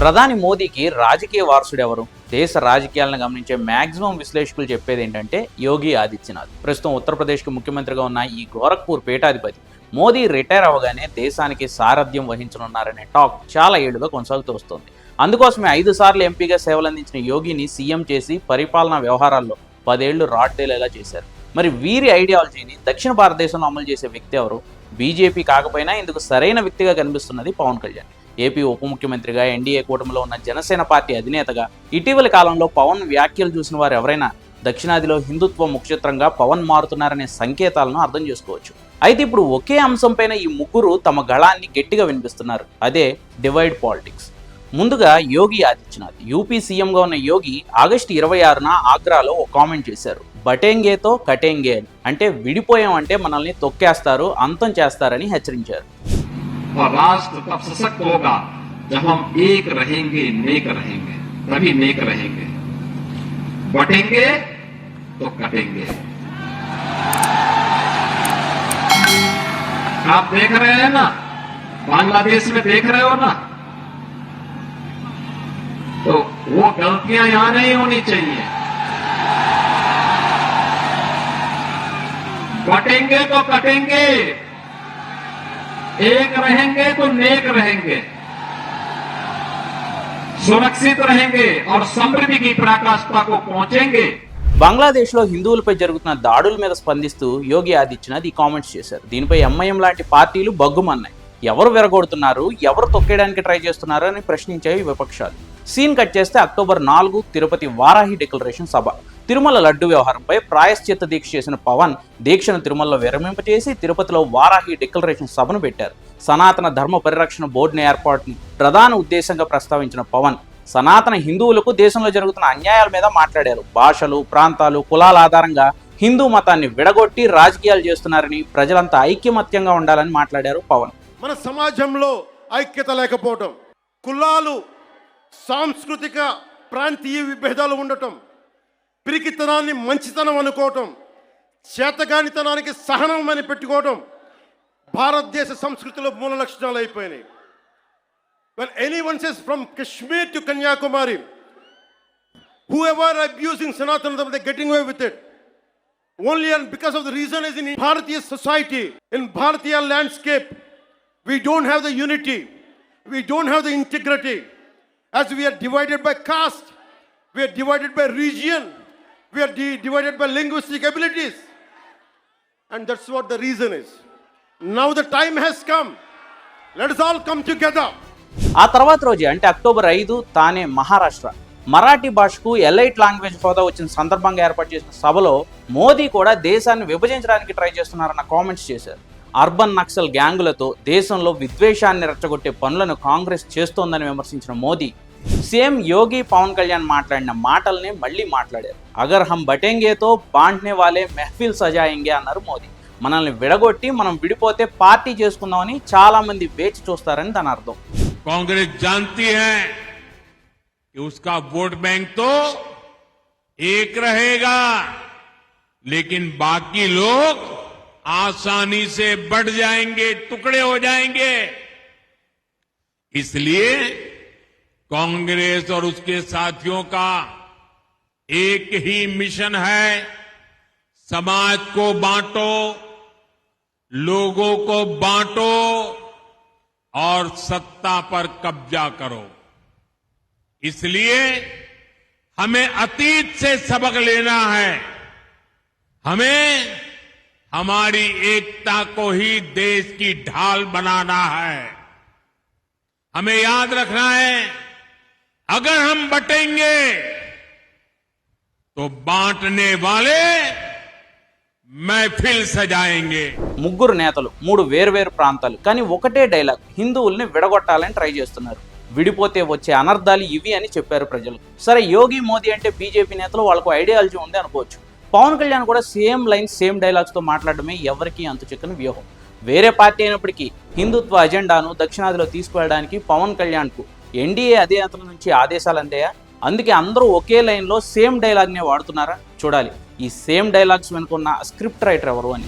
ప్రధాని మోదీకి రాజకీయ వారసుడు ఎవరు? దేశ రాజకీయాలను గమనించే మాక్సిమం విశ్లేషకులు చెప్పేది ఏంటంటే యోగి ఆదిత్యనాథ్. ప్రస్తుతం ఉత్తరప్రదేశ్కి ముఖ్యమంత్రిగా ఉన్న ఈ గోరఖ్పూర్ పీఠాధిపతి మోదీ రిటైర్ అవ్వగానే దేశానికి సారథ్యం వహించనున్నారనే టాక్ చాలా ఏళ్ళుగా కొనసాగుతూ వస్తోంది. అందుకోసమే ఐదు సార్లు ఎంపీగా సేవలందించిన యోగిని సీఎం చేసి పరిపాలనా వ్యవహారాల్లో పదేళ్ళు రాడ్డేలేలా చేశారు. మరి వీరి ఐడియాలజీని దక్షిణ భారతదేశంలో అమలు చేసే వ్యక్తి ఎవరు? బీజేపీ కాకపోయినా ఇందుకు సరైన వ్యక్తిగా కనిపిస్తున్నది పవన్ కళ్యాణ్. ఏపీ ఉప ముఖ్యమంత్రిగా ఎన్డీఏ కూటమిలో ఉన్న జనసేన పార్టీ అధినేతగా ఇటీవలి కాలంలో పవన్ వ్యాఖ్యలు చూసిన వారు ఎవరైనా దక్షిణాదిలో హిందుత్వ ముఖ్యత్రంగా పవన్ మారుతున్నారనే సంకేతాలను అర్థం చేసుకోవచ్చు. అయితే ఇప్పుడు ఒకే అంశంపైన ఈ ముగ్గురు తమ గళాన్ని గట్టిగా వినిపిస్తున్నారు. అదే డివైడ్ పాలిటిక్స్. ముందుగా యోగి ఆదిత్యనాథ్ యూపీ సీఎంగా ఉన్న యోగి ఆగస్టు ఇరవై ఆరున ఆగ్రాలో ఒక కామెంట్ చేశారు. బటేంగేతో కటేంగే అంటే విడిపోయామంటే మనల్ని తొక్కేస్తారు అంతం చేస్తారని హెచ్చరించారు. और राष्ट्र तब सशक्त होगा जब हम एक रहेंगे, नेक रहेंगे, तभी नेक रहेंगे। बटेंगे तो कटेंगे। आप देख रहे हैं ना? बांग्लादेश में देख रहे हो ना? तो वो गलतियाँ यहाँ नहीं होनी चाहिए। बटेंगे तो कटेंगे। एक रहेंगे तो नेक रहेंगे सुरक्षित रहेंगे और समृद्धि की पराकाष्ठा को पहुंचेंगे బంగ్లాదేశ్లో హిందువులపై జరుగుతున్న దాడుల మీద స్పందిస్తూ యోగి ఆదిత్యనాథ్ ఈ కామెంట్స్ చేశారు దీనిపై ఎంఐఎం లాంటి పార్టీలు బగ్గుమన్నాయి ఎవరు విరగొడుతున్నారు ఎవరు తొక్కేయడానికి ట్రై చేస్తున్నారు అని ప్రశ్నించాయి విపక్షాలు సీన్ కట్ చేస్తే అక్టోబర్ నాలుగు తిరుపతి వారాహి డిక్లరేషన్ సభ తిరుమల లడ్డు వ్యవహారంపై ప్రాయశ్చిత్త దీక్ష చేసిన పవన్ దీక్షను తిరుమలలో విరమింపచేసి తిరుపతిలో వారాహి డిక్లరేషన్ సభను పెట్టారు. సనాతన ధర్మ పరిరక్షణ బోర్డుని ఏర్పాటుని ప్రధాన ఉద్దేశంగా ప్రస్తావించిన పవన్ సనాతన హిందువులకు దేశంలో జరుగుతున్న అన్యాయాల మీద మాట్లాడారు. భాషలు ప్రాంతాలు కులాల ఆధారంగా హిందూ మతాన్ని విడగొట్టి రాజకీయాలు చేస్తున్నారని ప్రజలంతా ఐక్యమత్యంగా ఉండాలని మాట్లాడారు పవన్. మన సమాజంలో ఐక్యత లేకపోవటం కులాలు సాంస్కృతిక ప్రాంతీయ విభేదాలు ఉండటం పిరికితనాన్ని మంచితనం అనుకోవటం చేతగానితనానికి సహనం అని పెట్టుకోవటం భారతదేశ సంస్కృతిలో మూల లక్షణాలు అయిపోయినాయి When anyone says from Kashmir to Kanyakumari, whoever abusing Sanatana Dharma, they're getting away with it. Only and because of the reason is in Bharatiya society, in Bharatiya landscape, we don't have the unity, we don't have the integrity. As we are divided by caste, we are divided by region, we are di- divided by linguistic abilities. And that's what the reason is. Now the time has come. Let us all come together. ఆ తర్వాత రోజే అంటే October ఐదు తానే మహారాష్ట్ర మరాఠీ భాషకు elite language హోదా వచ్చిన సందర్భంగా ఏర్పాటు చేసిన సభలో మోదీ కూడా దేశాన్ని విభజించడానికి ట్రై చేస్తున్నారన్న కామెంట్స్ చేశారు అర్బన్ నక్సల్ గ్యాంగులతో దేశంలో విద్వేషాన్ని రెచ్చగొట్టే పనులను కాంగ్రెస్ చేస్తోందని విమర్శించిన మోదీ సేమ్ యోగి పవన్ కళ్యాణ్ మాట్లాడిన మాటల్ని మళ్ళీ మాట్లాడారు అగర్ హం బటేంగేతో బాంట్నే వాలే మెహఫిల్ సజాయింగే అన్నారు మోదీ మనల్ని విడగొట్టి మనం విడిపోతే పార్టీ చేసుకుందామని చాలా మంది వేచి చూస్తారని దాని అర్థం कांग्रेस जानती है कि उसका वोट बैंक तो एक रहेगा लेकिन बाकी लोग आसानी से बढ़ जाएंगे टुकड़े हो जाएंगे इसलिए कांग्रेस और उसके साथियों का एक ही मिशन है, समाज को बांटो, लोगों को बांटो और सत्ता पर कब्जा करो। इसलिए हमें अतीत से सबक लेना है। हमें हमारी एकता को ही देश की ढाल बनाना है। हमें याद रखना है अगर हम बटेंगे तो बांटने वाले महफिल सजाएंगे ముగ్గురు నేతలు మూడు వేర్వేరు ప్రాంతాలు కానీ ఒకటే డైలాగ్ హిందువుల్ని విడగొట్టాలని ట్రై చేస్తున్నారు విడిపోతే వచ్చే అనర్థాలు ఇవి అని చెప్పారు ప్రజలు సరే యోగి మోదీ అంటే బీజేపీ నేతలు వాళ్ళకు ఐడియాలజీ ఉంది అనుకోవచ్చు పవన్ కళ్యాణ్ కూడా సేమ్ లైన్ సేమ్ డైలాగ్స్తో మాట్లాడడమే ఎవరికీ అంతు చిక్కని వ్యూహం వేరే పార్టీ అయినప్పటికీ హిందుత్వ అజెండాను దక్షిణాదిలో తీసుకువెళ్ళడానికి పవన్ కళ్యాణ్కు ఎన్డీఏ అధినేతల నుంచి ఆదేశాలు అందాయా? అందుకే అందరూ ఒకే లైన్లో సేమ్ డైలాగ్నే వాడుతున్నారా? చూడాలి. ఈ సేమ్ డైలాగ్స్ వెనుకున్న స్క్రిప్ట్ రైటర్ ఎవరు అని.